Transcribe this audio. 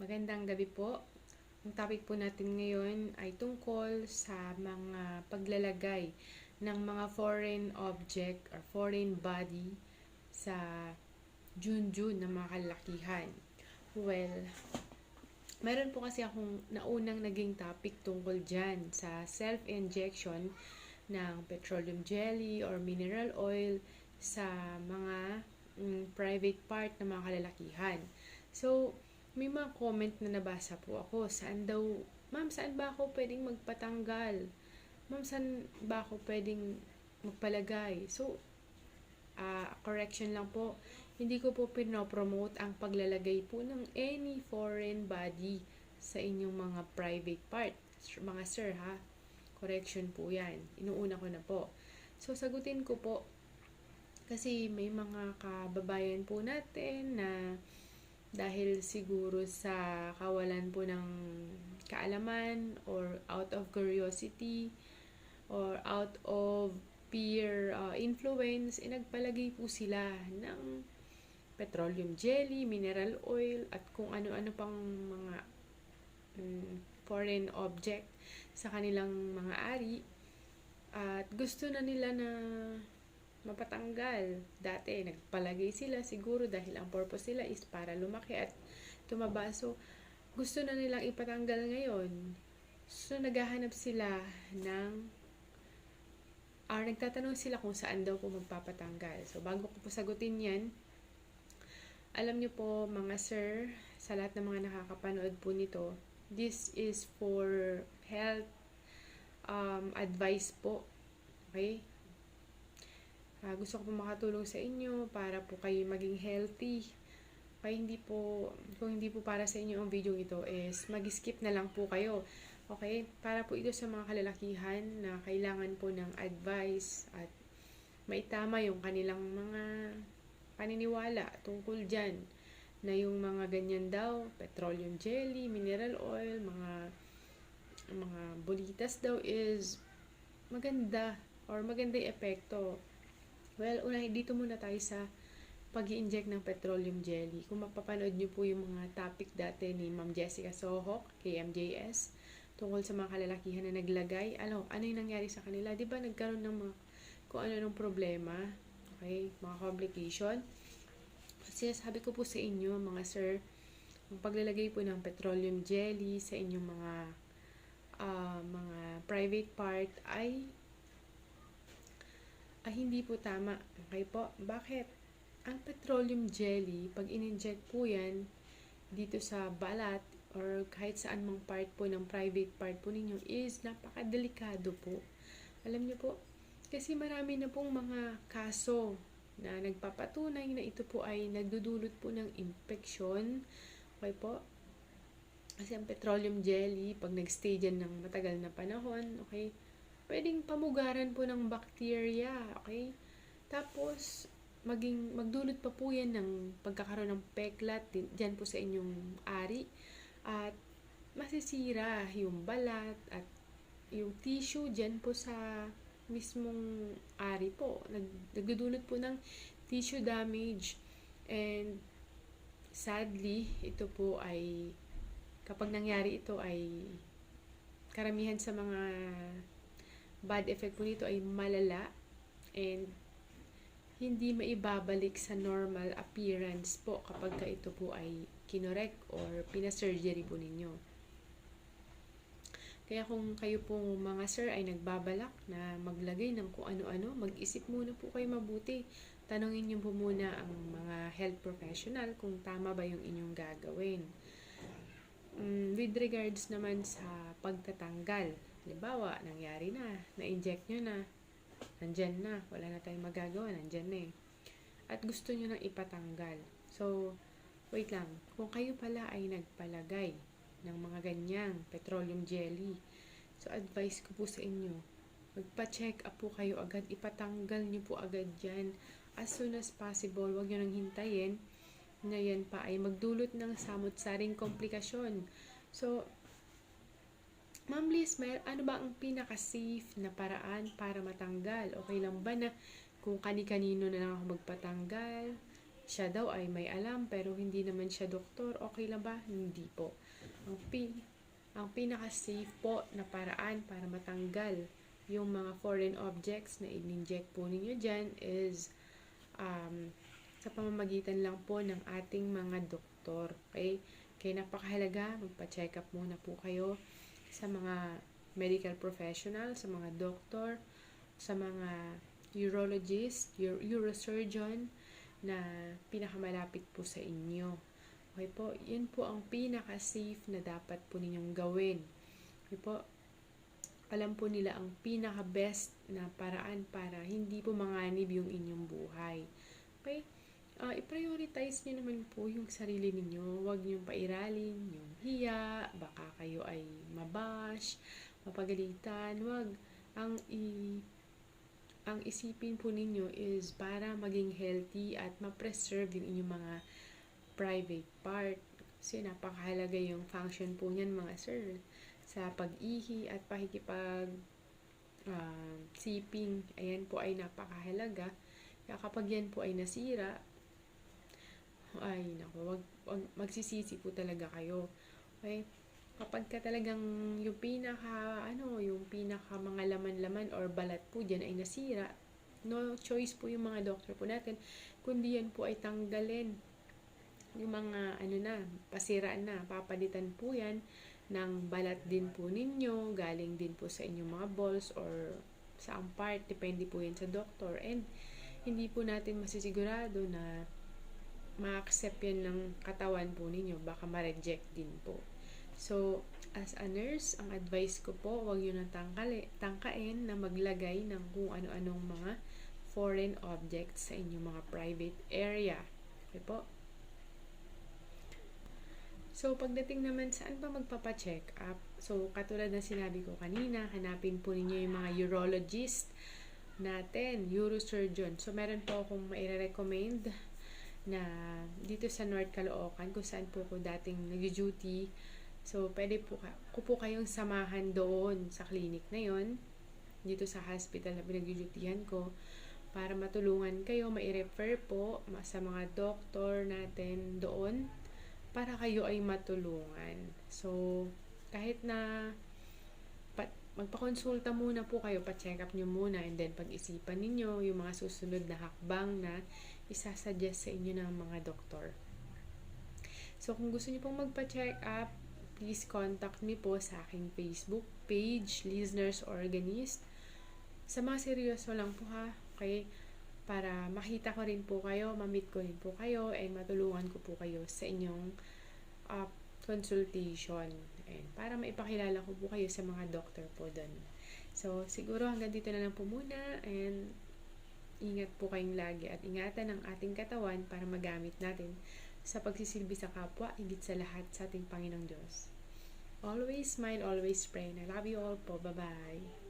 Magandang gabi po. Ang topic po natin ngayon ay tungkol sa mga paglalagay ng mga foreign object or foreign body sa junjun ng mga kalakihan. Well, meron po kasi akong naunang naging topic tungkol dyan sa self-injection ng petroleum jelly or mineral oil sa mga mm, private part ng mga kalalakihan. So, may mga comment na nabasa po ako. Saan daw, ma'am, saan ba ako pwedeng magpatanggal? Ma'am, saan ba ako pwedeng magpalagay? So, uh, correction lang po, hindi ko po pinopromote ang paglalagay po ng any foreign body sa inyong mga private part. Mga sir, ha? Correction po yan. Inuuna ko na po. So, sagutin ko po, kasi may mga kababayan po natin na dahil siguro sa kawalan po ng kaalaman or out of curiosity or out of peer uh, influence, inagpalagay po sila ng petroleum jelly, mineral oil, at kung ano-ano pang mga um, foreign object sa kanilang mga ari. At gusto na nila na mapatanggal. Dati, nagpalagay sila siguro dahil ang purpose nila is para lumaki at tumaba. So, gusto na nilang ipatanggal ngayon. So, naghahanap sila ng or nagtatanong sila kung saan daw po magpapatanggal. So, bago ko po sagutin yan, alam niyo po mga sir, sa lahat ng mga nakakapanood po nito, this is for health um, advice po. Okay? Uh, gusto ko po makatulong sa inyo para po kayo maging healthy. Kaya hindi po, kung hindi po para sa inyo ang video ito is mag-skip na lang po kayo. Okay? Para po ito sa mga kalalakihan na kailangan po ng advice at maitama yung kanilang mga paniniwala tungkol dyan na yung mga ganyan daw, petroleum jelly, mineral oil, mga mga bolitas daw is maganda or maganda yung epekto Well, una, dito muna tayo sa pag inject ng petroleum jelly. Kung mapapanood nyo po yung mga topic dati ni Ma'am Jessica Sohok, KMJS, tungkol sa mga kalalakihan na naglagay, ano, ano yung nangyari sa kanila? Di ba nagkaroon ng mga, kung ano ng problema, okay, mga complication. Kasi sabi ko po sa inyo, mga sir, ang paglalagay po ng petroleum jelly sa inyong mga uh, mga private part ay hindi po tama. Okay po? Bakit? Ang petroleum jelly, pag in-inject po yan dito sa balat or kahit saan mang part po ng private part po ninyo is napakadelikado po. Alam niyo po, kasi marami na pong mga kaso na nagpapatunay na ito po ay nagdudulot po ng infection. Okay po? Kasi ang petroleum jelly, pag nagstay dyan ng matagal na panahon, okay, pwedeng pamugaran po ng bacteria, okay? Tapos, maging, magdulot pa po yan ng pagkakaroon ng peklat dyan po sa inyong ari. At masisira yung balat at yung tissue dyan po sa mismong ari po. Nag, nagdudulot po ng tissue damage. And sadly, ito po ay kapag nangyari ito ay karamihan sa mga bad effect po nito ay malala and hindi maibabalik sa normal appearance po kapag ka ito po ay kinorek or pinasurgery po ninyo. Kaya kung kayo po mga sir ay nagbabalak na maglagay ng kung ano-ano, mag-isip muna po kayo mabuti. Tanungin niyo po muna ang mga health professional kung tama ba yung inyong gagawin. Um, with regards naman sa pagtatanggal, Halimbawa, nangyari na, na-inject nyo na, nandyan na, wala na tayong magagawa, nandyan na eh. At gusto nyo nang ipatanggal. So, wait lang, kung kayo pala ay nagpalagay ng mga ganyang petroleum jelly, so advice ko po sa inyo, magpa-check up po kayo agad, ipatanggal nyo po agad yan as soon as possible. Huwag nyo nang hintayin na yan pa ay magdulot ng samot-saring komplikasyon. So, Ma'am Liz, may, ano ba ang pinaka-safe na paraan para matanggal? Okay lang ba na kung kani-kanino na lang ako magpatanggal? siya daw ay may alam pero hindi naman siya doktor, okay lang ba? Hindi po. Ang, pi, ang pinaka-safe po na paraan para matanggal yung mga foreign objects na in-inject po ninyo dyan is um, sa pamamagitan lang po ng ating mga doktor. Okay? Kaya napakahalaga, magpa-check up muna po kayo sa mga medical professional, sa mga doktor, sa mga urologist, ur- urosurgeon, na pinakamalapit po sa inyo. Okay po, yun po ang pinaka-safe na dapat po ninyong gawin. Okay po, alam po nila ang pinaka-best na paraan para hindi po manganib yung inyong buhay. Okay? Uh, i-prioritize nyo naman po yung sarili ninyo. Huwag nyo pairalin yung hiya, baka kayo ay mabash, mapagalitan. Huwag. Ang i ang isipin po ninyo is para maging healthy at ma-preserve yung inyong mga private part. Kasi napakahalaga yung function po niyan mga sir sa pag-ihi at pakikipag uh, siping. Ayan po ay napakahalaga. Kaya kapag yan po ay nasira, ay nako, wag, wag, magsisisi po talaga kayo. Okay? kapag ka talagang yung pinaka ano yung pinaka mga laman-laman or balat po diyan ay nasira no choice po yung mga doctor po natin kundi yan po ay tanggalin yung mga ano na pasira na papalitan po yan ng balat din po ninyo galing din po sa inyong mga balls or sa part depende po yan sa doctor and hindi po natin masisigurado na ma-accept yan ng katawan po ninyo baka ma-reject din po So, as a nurse, ang advice ko po, huwag yun nang tangkali, tangkain na maglagay ng kung ano-anong mga foreign objects sa inyong mga private area. Okay po? So, pagdating naman, saan ba magpapa-check up? So, katulad na sinabi ko kanina, hanapin po ninyo yung mga urologist natin, urosurgeon. So, meron po akong maire-recommend na dito sa North Caloocan, kung saan po ko dating nag-duty So, pwede po ko po kayong samahan doon sa clinic na yon dito sa hospital na pinag-dutyhan ko para matulungan kayo, mai-refer po sa mga doktor natin doon para kayo ay matulungan. So, kahit na pa, magpakonsulta muna po kayo, pa-check up nyo muna and then pag-isipan ninyo yung mga susunod na hakbang na isasuggest sa inyo ng mga doktor. So, kung gusto niyo pong magpa-check up, please contact me po sa aking Facebook page, Listeners Organist. Sa mga seryoso lang po ha, okay? Para makita ko rin po kayo, mamit ko rin po kayo, and matulungan ko po kayo sa inyong uh, consultation. And para maipakilala ko po kayo sa mga doctor po doon. So, siguro hanggang dito na lang po muna, and ingat po kayong lagi at ingatan ang ating katawan para magamit natin sa pagsisilbi sa kapwa, higit sa lahat sa ating Panginoong Diyos. Always smile, always pray. I love you all po. Bye-bye.